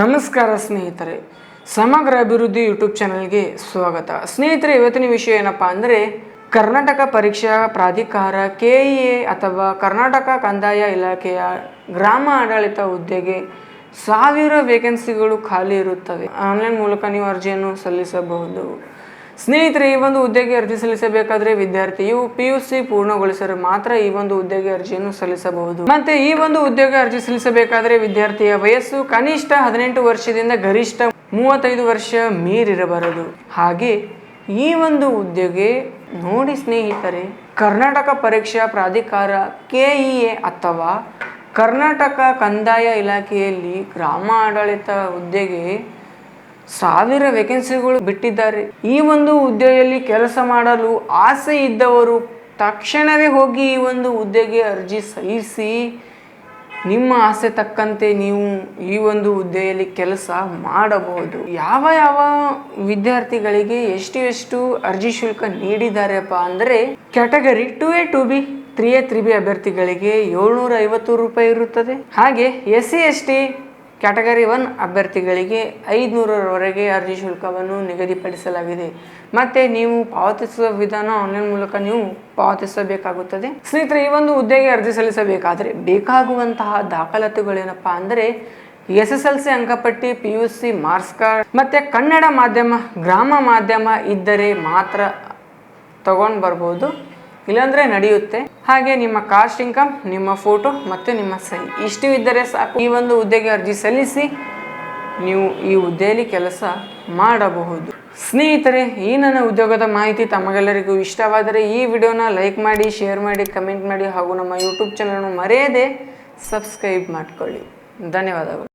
ನಮಸ್ಕಾರ ಸ್ನೇಹಿತರೆ. ಸಮಗ್ರ ಅಭಿವೃದ್ಧಿ ಯೂಟ್ಯೂಬ್ ಚಾನಲ್ಗೆ ಸ್ವಾಗತ. ಸ್ನೇಹಿತರೆ, ಇವತ್ತಿನ ವಿಷಯ ಏನಪ್ಪ ಅಂದರೆ, ಕರ್ನಾಟಕ ಪರೀಕ್ಷಾ ಪ್ರಾಧಿಕಾರ ಕೆ ಇ ಎ ಅಥವಾ ಕರ್ನಾಟಕ ಕಂದಾಯ ಇಲಾಖೆಯ ಗ್ರಾಮ ಆಡಳಿತ ಹುದ್ದೆಗೆ ಸಾವಿರ ವೇಕೆನ್ಸಿಗಳು ಖಾಲಿ ಇರುತ್ತವೆ. ಆನ್ಲೈನ್ ಮೂಲಕ ನೀವು ಅರ್ಜಿಯನ್ನು ಸಲ್ಲಿಸಬಹುದು. ಸ್ನೇಹಿತರೆ, ಈ ಒಂದು ಹುದ್ದೆಗೆ ಅರ್ಜಿ ಸಲ್ಲಿಸಬೇಕಾದ್ರೆ ವಿದ್ಯಾರ್ಥಿಯು ಪಿ ಯು ಸಿ ಪೂರ್ಣಗೊಳಿಸಲು ಮಾತ್ರ ಈ ಒಂದು ಹುದ್ದೆಗೆ ಅರ್ಜಿಯನ್ನು ಸಲ್ಲಿಸಬಹುದು. ಮತ್ತೆ ಈ ಒಂದು ಉದ್ಯೋಗ ಅರ್ಜಿ ಸಲ್ಲಿಸಬೇಕಾದ್ರೆ ವಿದ್ಯಾರ್ಥಿಯ ವಯಸ್ಸು ಕನಿಷ್ಠ ಹದಿನೆಂಟು ವರ್ಷದಿಂದ ಗರಿಷ್ಠ ಮೂವತ್ತೈದು ವರ್ಷ ಮೀರಿರಬಾರದು. ಹಾಗೆ ಈ ಒಂದು ಹುದ್ದೆಗೆ ನೋಡಿ ಸ್ನೇಹಿತರೆ, ಕರ್ನಾಟಕ ಪರೀಕ್ಷಾ ಪ್ರಾಧಿಕಾರ ಕೆ ಇ ಎ ಅಥವಾ ಕರ್ನಾಟಕ ಕಂದಾಯ ಇಲಾಖೆಯಲ್ಲಿ ಗ್ರಾಮ ಆಡಳಿತ ಹುದ್ದೆಗೆ ಸಾವಿರ ವೇಕೆನ್ಸಿಗಳು ಬಿಟ್ಟಿದ್ದಾರೆ. ಈ ಒಂದು ಹುದ್ದೆಯಲ್ಲಿ ಕೆಲಸ ಮಾಡಲು ಆಸೆ ಇದ್ದವರು ತಕ್ಷಣವೇ ಹೋಗಿ ಈ ಒಂದು ಹುದ್ದೆಗೆ ಅರ್ಜಿ ಸಲ್ಲಿಸಿ. ನಿಮ್ಮ ಆಸೆ ತಕ್ಕಂತೆ ನೀವು ಈ ಒಂದು ಹುದ್ದೆಯಲ್ಲಿ ಕೆಲಸ ಮಾಡಬಹುದು. ಯಾವ ಯಾವ ವಿದ್ಯಾರ್ಥಿಗಳಿಗೆ ಎಷ್ಟು ಎಷ್ಟು ಅರ್ಜಿ ಶುಲ್ಕ ನೀಡಿದ್ದಾರೆಪ್ಪ ಅಂದರೆ, category two A two B, three A three B ಅಭ್ಯರ್ಥಿಗಳಿಗೆ ಏಳ್ನೂರ ಐವತ್ತು ರೂಪಾಯಿ ಇರುತ್ತದೆ. ಹಾಗೆ S C S T category one ಅಭ್ಯರ್ಥಿಗಳಿಗೆ ಐದುನೂರರವರೆಗೆ ಅರ್ಜಿ ಶುಲ್ಕವನ್ನು ನಿಗದಿಪಡಿಸಲಾಗಿದೆ. ಮತ್ತೆ ನೀವು ಪಾವತಿಸುವ ವಿಧಾನ ಆನ್ಲೈನ್ ಮೂಲಕ ನೀವು ಪಾವತಿಸಬೇಕಾಗುತ್ತದೆ. ಸ್ನೇಹಿತರೆ, ಈ ಒಂದು ಹುದ್ದೆಗೆ ಅರ್ಜಿ ಸಲ್ಲಿಸಬೇಕಾದರೆ ಬೇಕಾಗುವಂತಹ ದಾಖಲಾತಿಗಳೇನಪ್ಪ ಅಂದರೆ ಎಸ್ ಎಸ್ ಎಲ್ ಸಿ ಅಂಕಪಟ್ಟಿ, P U C, marks card, ಮತ್ತೆ ಕನ್ನಡ ಮಾಧ್ಯಮ, ಗ್ರಾಮ ಮಾಧ್ಯಮ ಇದ್ದರೆ ಮಾತ್ರ ತಗೊಂಡು ಬರ್ಬೋದು. ಇಲ್ಲಾಂದ್ರೆ ನಡೆಯುತ್ತೆ. ಹಾಗೆ ನಿಮ್ಮ ಕಾಸ್ಟ್ ಇನ್ಕಮ್ ನಿಮ್ಮ ಫೋಟೋ ಮತ್ತು ನಿಮ್ಮ ಸೈ. ಇಷ್ಟು ಇದ್ದರೆ ಸಾಕು. ಈ ಒಂದು ಹುದ್ದೆಗೆ ಅರ್ಜಿ ಸಲ್ಲಿಸಿ ನೀವು ಈ ಹುದ್ದೆಯಲ್ಲಿ ಕೆಲಸ ಮಾಡಬಹುದು. ಸ್ನೇಹಿತರೆ, ಈ ನನ್ನ ಉದ್ಯೋಗದ ಮಾಹಿತಿ ತಮಗೆಲ್ಲರಿಗೂ ಇಷ್ಟವಾದರೆ ಈ ವಿಡಿಯೋನ ಲೈಕ್ ಮಾಡಿ ಶೇರ್ ಮಾಡಿ ಕಮೆಂಟ್ ಮಾಡಿ ಹಾಗೂ ನಮ್ಮ ಯೂಟ್ಯೂಬ್ ಚಾನಲ್ನ ಮರೆಯದೆ ಸಬ್ಸ್ಕ್ರೈಬ್ ಮಾಡಿಕೊಳ್ಳಿ. ಧನ್ಯವಾದಗಳು.